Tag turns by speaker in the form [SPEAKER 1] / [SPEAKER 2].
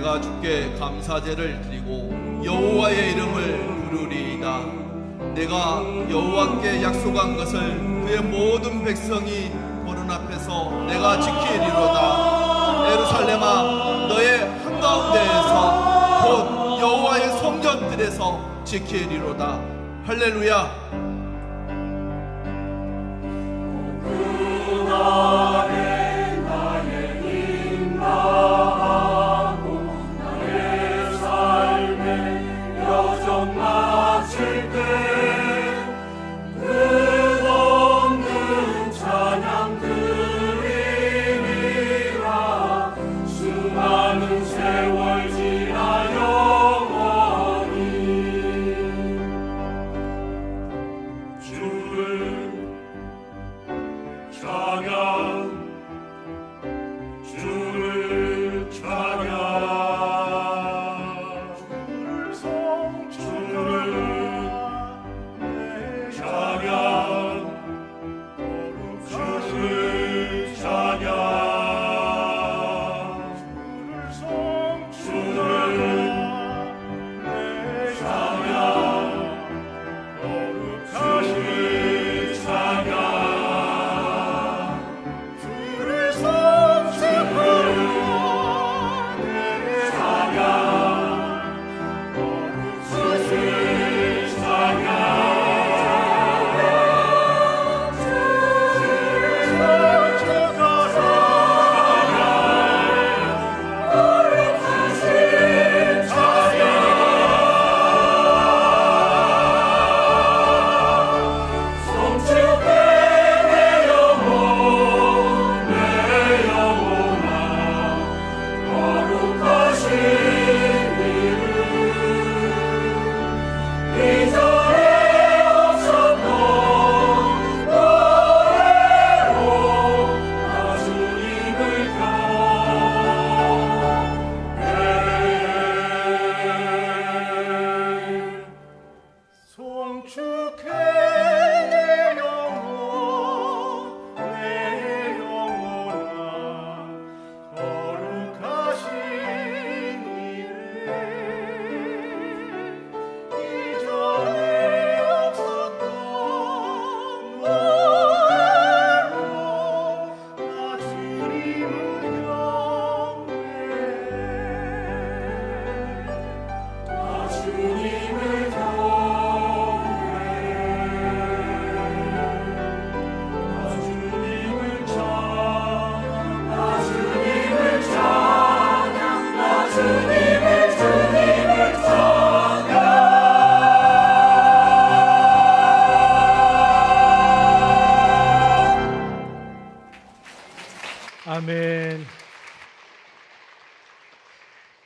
[SPEAKER 1] 내가 주께 감사제를 드리고 여호와의 이름을 부르리이다. 내가 여호와께 약속한 것을 그의 모든 백성이 보는 앞에서 내가 지키리로다. 예루살렘아 너의 한가운데에서 곧 여호와의 성전들에서 지키리로다. 할렐루야.